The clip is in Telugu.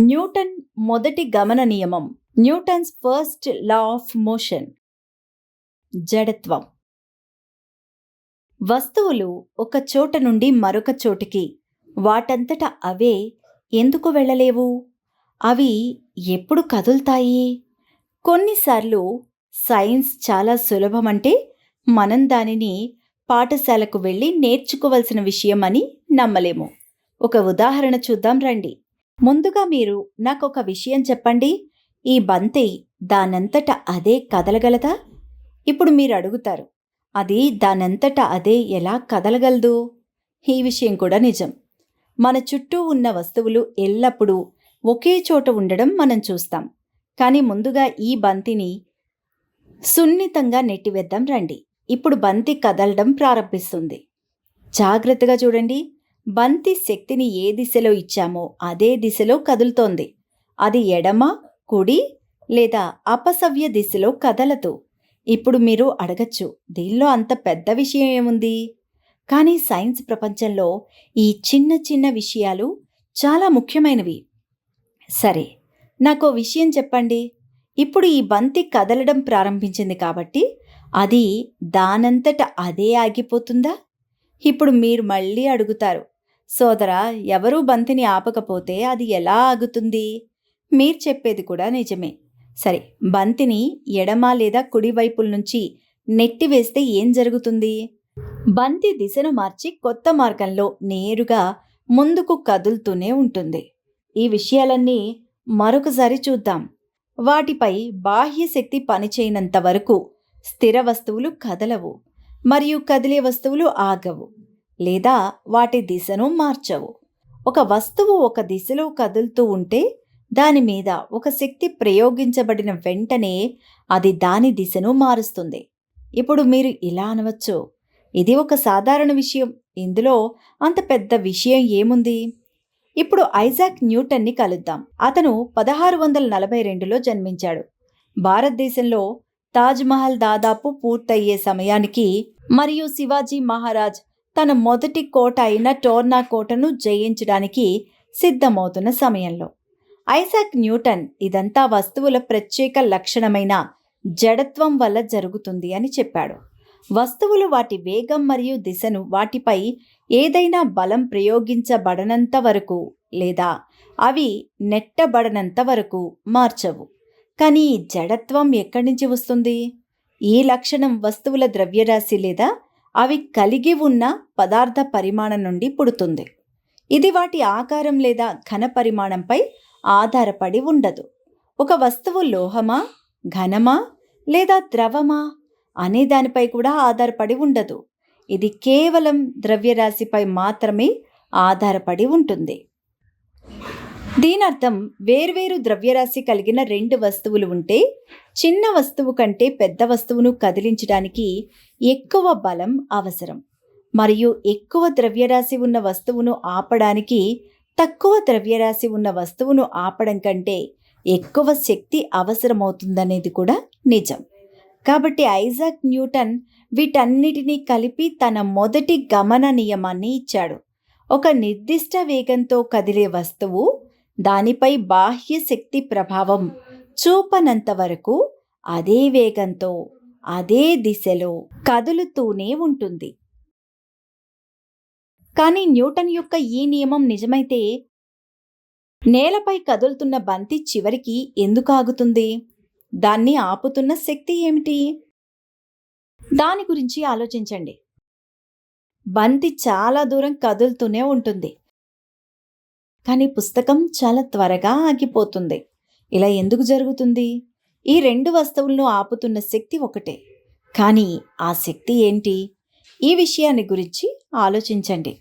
న్యూటన్ మొదటి గమన నియమం. Newton's first law of motion. జడత్వం. వస్తువులు ఒక చోట నుండి మరొక చోటికి వాటంతట అవే ఎందుకు వెళ్ళలేవు? అవి ఎప్పుడు కదులుతాయి? కొన్నిసార్లు సైన్స్ చాలా సులభమంటే మనం దానిని పాఠశాలకు వెళ్ళి నేర్చుకోవలసిన విషయం అని నమ్మలేము. ఒక ఉదాహరణ చూద్దాం రండి. ముందుగా మీరు నాకు ఒక విషయం చెప్పండి. ఈ బంతి దానంతట అదే కదలగలదా? ఇప్పుడు మీరు అడుగుతారు అది దానంతట అదే ఎలా కదలగలదు? ఈ విషయం కూడా నిజం. మన చుట్టూ ఉన్న వస్తువులు ఎల్లప్పుడూ ఒకే చోట ఉండడం మనం చూస్తాం. కానీ ముందుగా ఈ బంతిని సున్నితంగా నెట్టివేద్దాం రండి. ఇప్పుడు బంతి కదలడం ప్రారంభిస్తుంది. జాగ్రత్తగా చూడండి. బంతి శక్తిని ఏ దిశలో ఇచ్చామో అదే దిశలో కదులుతోంది. అది ఎడమ కుడి లేదా అపసవ్య దిశలో కదలదు. ఇప్పుడు మీరు అడగచ్చు దీనిలో అంత పెద్ద విషయం ఏముంది? కానీ సైన్స్ ప్రపంచంలో ఈ చిన్న చిన్న విషయాలు చాలా ముఖ్యమైనవి. సరే నాకు విషయం చెప్పండి. ఇప్పుడు ఈ బంతి కదలడం ప్రారంభించింది కాబట్టి అది దానంతట అదే ఆగిపోతుందా? ఇప్పుడు మీరు మళ్ళీ అడుగుతారు సోదరా ఎవరూ బంతిని ఆపకపోతే అది ఎలా ఆగుతుంది? మీరు చెప్పేది కూడా నిజమే. సరే బంతిని ఎడమ లేదా కుడివైపుల నుంచి నెట్టివేస్తే ఏం జరుగుతుంది? బంతి దిశను మార్చి కొత్త మార్గంలో నేరుగా ముందుకు కదులుతూనే ఉంటుంది. ఈ విషయాలన్నీ మరొకసారి చూద్దాం. వాటిపై బాహ్య శక్తి పనిచేయనంత వరకు స్థిర వస్తువులు కదలవు మరియు కదిలే వస్తువులు ఆగవు. లేదా వాటి దిశను మార్చవు. ఒక వస్తువు ఒక దిశలో కదులుతూ ఉంటే దాని మీద ఒక శక్తి ప్రయోగించబడిన వెంటనే అది దాని దిశను మారుస్తుంది. ఇప్పుడు మీరు ఇలా అనవచ్చు. ఇది ఒక సాధారణ విషయం. ఇందులో అంత పెద్ద విషయం ఏముంది? ఇప్పుడు ఐజాక్ న్యూటన్ని కలుద్దాం. అతను పదహారు వందల నలభై రెండులో జన్మించాడు. భారతదేశంలో తాజ్మహల్ దాదాపు పూర్తయ్యే సమయానికి మరియు శివాజీ మహారాజ్ తన మొదటి కోట అయిన టోర్నా కోటను జయించడానికి సిద్ధమవుతున్న సమయంలో. ఐసాక్ న్యూటన్ ఇదంతా వస్తువుల ప్రత్యేక లక్షణమైన జడత్వం వల్ల జరుగుతుంది అని చెప్పాడు. వస్తువులు వాటి వేగం మరియు దిశను వాటిపై ఏదైనా బలం ప్రయోగించబడనంత వరకు లేదా అవి నెట్టబడనంత వరకు మార్చవు. కానీ జడత్వం ఎక్కడి నుంచి వస్తుంది? ఈ లక్షణం వస్తువుల ద్రవ్యరాశి లేదా అవి కలిగి ఉన్న పదార్థ పరిమాణం నుండి పుడుతుంది. ఇది వాటి ఆకారం లేదా ఘన పరిమాణంపై ఆధారపడి ఉండదు. ఒక వస్తువు లోహమా ఘనమా లేదా ద్రవమా అనే దానిపై కూడా ఆధారపడి ఉండదు. ఇది కేవలం ద్రవ్యరాశిపై మాత్రమే ఆధారపడి ఉంటుంది. దీనర్థం వేర్వేరు ద్రవ్యరాశి కలిగిన రెండు వస్తువులు ఉంటే చిన్న వస్తువు కంటే పెద్ద వస్తువును కదిలించడానికి ఎక్కువ బలం అవసరం. మరియు ఎక్కువ ద్రవ్యరాశి ఉన్న వస్తువును ఆపడానికి తక్కువ ద్రవ్యరాశి ఉన్న వస్తువును ఆపడం కంటే ఎక్కువ శక్తి అవసరమవుతుందనేది కూడా నిజం. కాబట్టి ఐజాక్ న్యూటన్ వీటన్నిటినీ కలిపి తన మొదటి గమన నియమాన్ని ఇచ్చాడు. ఒక నిర్దిష్ట వేగంతో కదిలే వస్తువు దానిపై బాహ్య శక్తి ప్రభావం చూపనంత వరకు అదే వేగంతో అదే దిశలో కదులుతూనే ఉంటుంది. కానీ న్యూటన్ యొక్క ఈ నియమం నిజమైతే నేలపై కదులుతున్న బంతి చివరికి ఎందుకు ఆగుతుంది? దాన్ని ఆపుతున్న శక్తి ఏమిటి? దాని గురించి ఆలోచించండి. బంతి చాలా దూరం కదులుతూనే ఉంటుంది. కానీ పుస్తకం చాలా త్వరగా ఆగిపోతుంది. ఇలా ఎందుకు జరుగుతుంది? ఈ రెండు వస్తువులను ఆపుతున్న శక్తి ఒకటే. కానీ ఆ శక్తి ఏంటి? ఈ విషయాన్ని గురించి ఆలోచించండి.